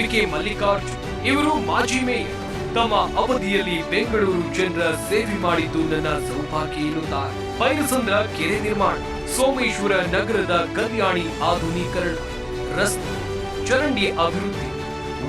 ಗಂಗಾಂಬಿಕೆ ಮಲ್ಲಿಕಾರ್ಜುನ್. ಇವರು ಮಾಜಿ ಮೇಯರ್. ತಮ್ಮ ಅವಧಿಯಲ್ಲಿ ಬೆಂಗಳೂರು ಜನರ ಸೇವೆ ಮಾಡಿದ್ದು ನನ್ನ ಸೌಭಾಗ್ಯ ಎನ್ನುತ್ತಾರೆ. ಬೈರಸಂದ್ರ ಕೆರೆ ನಿರ್ಮಾಣ, ಸೋಮೇಶ್ವರ ನಗರದ ಕಲ್ಯಾಣಿ ಆಧುನೀಕರಣ, ರಸ್ತೆ, ಚರಂಡಿ ಅಭಿವೃದ್ಧಿ,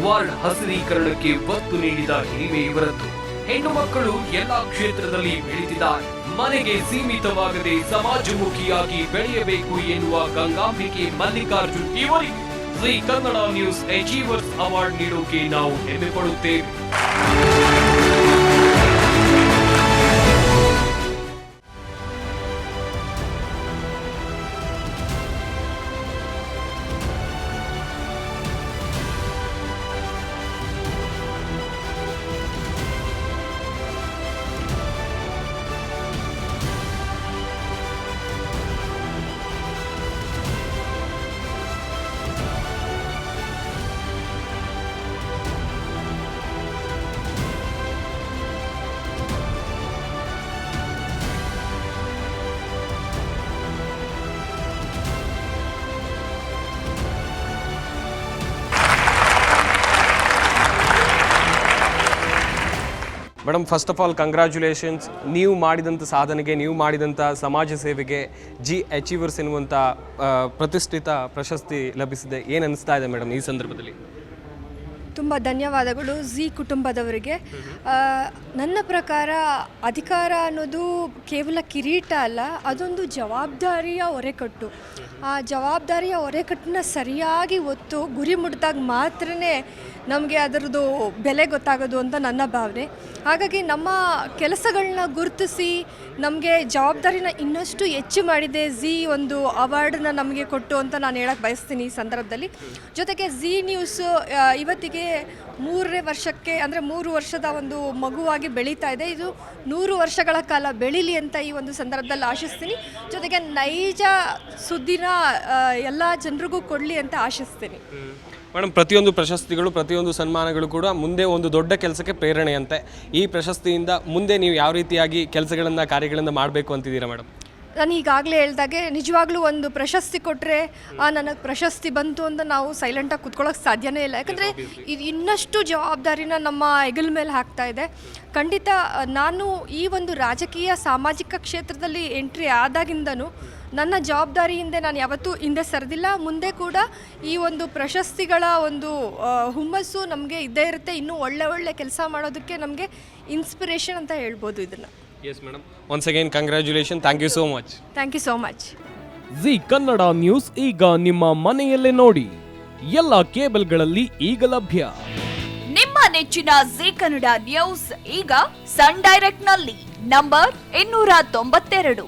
ವಾರ್ಡ್ ಹಸಿರೀಕರಣಕ್ಕೆ ಒತ್ತು ನೀಡಿದ ಹಿರಿಮೆ ಇವರದ್ದು ಹೆಣ್ಣು ಮಕ್ಕಳು ಎಲ್ಲಾ ಕ್ಷೇತ್ರದಲ್ಲಿ ಬೆಳೆದಿದ್ದಾರೆ. ಮನೆಗೆ ಸೀಮಿತವಾಗದೆ ಸಮಾಜಮುಖಿಯಾಗಿ ಬೆಳೆಯಬೇಕು ಎನ್ನುವ ಗಂಗಾಂಬಿಕೆ ಮಲ್ಲಿಕಾರ್ಜುನ್ ಇವರಿಗೆ. Zee Kannada news achievers award ನೀಡೋಕೆ ನಾವು ಹೆಮ್ಮೆ ಪಡುತ್ತೇವೆ madam first of all congratulations ನೀವು ಮಾಡಿದಂಥ ಸಾಧನೆಗೆ, ನೀವು ಮಾಡಿದಂಥ ಸಮಾಜ ಸೇವೆಗೆ ಜಿ ಅಚೀವರ್ಸ್ ಎನ್ನುವಂಥ ಪ್ರತಿಷ್ಠಿತ ಪ್ರಶಸ್ತಿ ಲಭಿಸಿದೆ. ಏನು ಅನಿಸ್ತಾ ಇದೆ ಮೇಡಮ್ ಈ ಸಂದರ್ಭದಲ್ಲಿ? ತುಂಬ ಧನ್ಯವಾದಗಳು ಜಿ ಕುಟುಂಬದವರಿಗೆ. ನನ್ನ ಪ್ರಕಾರ ಅಧಿಕಾರ ಅನ್ನೋದು ಕೇವಲ ಕಿರೀಟ ಅಲ್ಲ, ಅದೊಂದು ಜವಾಬ್ದಾರಿಯ ಹೊರೆಕಟ್ಟು ಆ ಜವಾಬ್ದಾರಿಯ ಹೊರೆಕಟ್ಟನ್ನ ಸರಿಯಾಗಿ ಒತ್ತು ಗುರಿ ಮುಟ್ಟಿದಾಗ ಮಾತ್ರನೇ ನಮಗೆ ಅದರದ್ದು ಬೆಲೆ ಗೊತ್ತಾಗೋದು ಅಂತ ನನ್ನ ಭಾವನೆ. ಹಾಗಾಗಿ ನಮ್ಮ ಕೆಲಸಗಳನ್ನ ಗುರುತಿಸಿ ನಮಗೆ ಜವಾಬ್ದಾರಿನ ಇನ್ನಷ್ಟು ಹೆಚ್ಚು ಮಾಡಿದೆ ಝಿ ಒಂದು ಅವಾರ್ಡನ್ನ ನಮಗೆ ಕೊಟ್ಟು ಅಂತ ನಾನು ಹೇಳಕ್ಕೆ ಬಯಸ್ತೀನಿ ಈ ಸಂದರ್ಭದಲ್ಲಿ. ಜೊತೆಗೆ ಝಿ ನ್ಯೂಸು ಇವತ್ತಿಗೆ ಮೂರನೇ ವರ್ಷಕ್ಕೆ ಅಂದರೆ ಮೂರು ವರ್ಷದ ಒಂದು ಮಗುವಾಗಿ ಬೆಳೀತಾ ಇದೆ. ಇದು ನೂರು ವರ್ಷಗಳ ಕಾಲ ಬೆಳೀಲಿ ಅಂತ ಈ ಒಂದು ಸಂದರ್ಭದಲ್ಲಿ ಆಶಿಸ್ತೀನಿ. ಜೊತೆಗೆ ನೈಜ ಸುದ್ದಿನ ಎಲ್ಲ ಜನರಿಗೂ ಕೊಡಲಿ ಅಂತ ಆಶಿಸ್ತೀನಿ. ಮೇಡಮ್ ಪ್ರತಿಯೊಂದು ಪ್ರಶಸ್ತಿಗಳು ಪ್ರತಿಯೊಂದು ಸನ್ಮಾನಗಳು ಕೂಡ ಮುಂದೆ ಒಂದು ದೊಡ್ಡ ಕೆಲಸಕ್ಕೆ ಪ್ರೇರಣೆಯಂತೆ. ಈ ಪ್ರಶಸ್ತಿಯಿಂದ ಮುಂದೆ ನೀವು ಯಾವ ರೀತಿಯಾಗಿ ಕೆಲಸಗಳನ್ನು ಕಾರ್ಯಗಳನ್ನು ಮಾಡಬೇಕು ಅಂತಿದ್ದೀರಾ ಮೇಡಮ್ ನಾನು ಈಗಾಗಲೇ ಹೇಳ್ದಾಗೆ ನಿಜವಾಗ್ಲೂ ಒಂದು ಪ್ರಶಸ್ತಿ ಕೊಟ್ಟರೆ ನನಗೆ ಪ್ರಶಸ್ತಿ ಬಂತು ಅಂತ ನಾವು ಸೈಲೆಂಟಾಗಿ ಕೂತ್ಕೊಳ್ಳೋಕೆ ಸಾಧ್ಯನೇ ಇಲ್ಲ. ಯಾಕಂದರೆ ಇದು ಇನ್ನಷ್ಟು ಜವಾಬ್ದಾರಿನ ನಮ್ಮ ಹೆಗಲ ಮೇಲೆ ಹಾಕ್ತಾ ಇದೆ. ಖಂಡಿತ ನಾನು ಈ ಒಂದು ರಾಜಕೀಯ ಸಾಮಾಜಿಕ ಕ್ಷೇತ್ರದಲ್ಲಿ ಎಂಟ್ರಿ ಆದಾಗಿಂದನೂ ನನ್ನ ಜವಾಬ್ದಾರಿಯಿಂದ ನಾನು ಯಾವತ್ತೂ ಹಿಂದೆ ಸರಿದಿಲ್ಲ. ಮುಂದೆ ಕೂಡ ಈ ಒಂದು ಪ್ರಶಸ್ತಿಗಳ ಒಂದು ಹುಮ್ಮಸ್ಸು ನಮಗೆ ಇದ್ದೇ ಇರುತ್ತೆ. ಇನ್ನೂ ಒಳ್ಳೆ ಒಳ್ಳೆ ಕೆಲಸ ಮಾಡೋದಕ್ಕೆ ನಮಗೆ ಇನ್ಸ್ಪಿರೇಷನ್ ಅಂತ ಹೇಳ್ಬೋದು ಇದನ್ನು. Yes madam once again congratulation thank you so much thank you so much Zee Kannada news ಈಗ ನಿಮ್ಮ ಮನೆಯಲ್ಲೇ ನೋಡಿ. ಎಲ್ಲ ಕೇಬಲ್ಗಳಲ್ಲಿ ಈಗ ಲಭ್ಯ. ನಿಮ್ಮ ನೆಚ್ಚಿನ ಜಿ ಕನ್ನಡ ನ್ಯೂಸ್ ಈಗ ಸನ್ ಡೈರೆಕ್ಟ್ನಲ್ಲಿ ನಂಬರ್ ಇನ್ನೂರ ತೊಂಬತ್ತೆರಡು.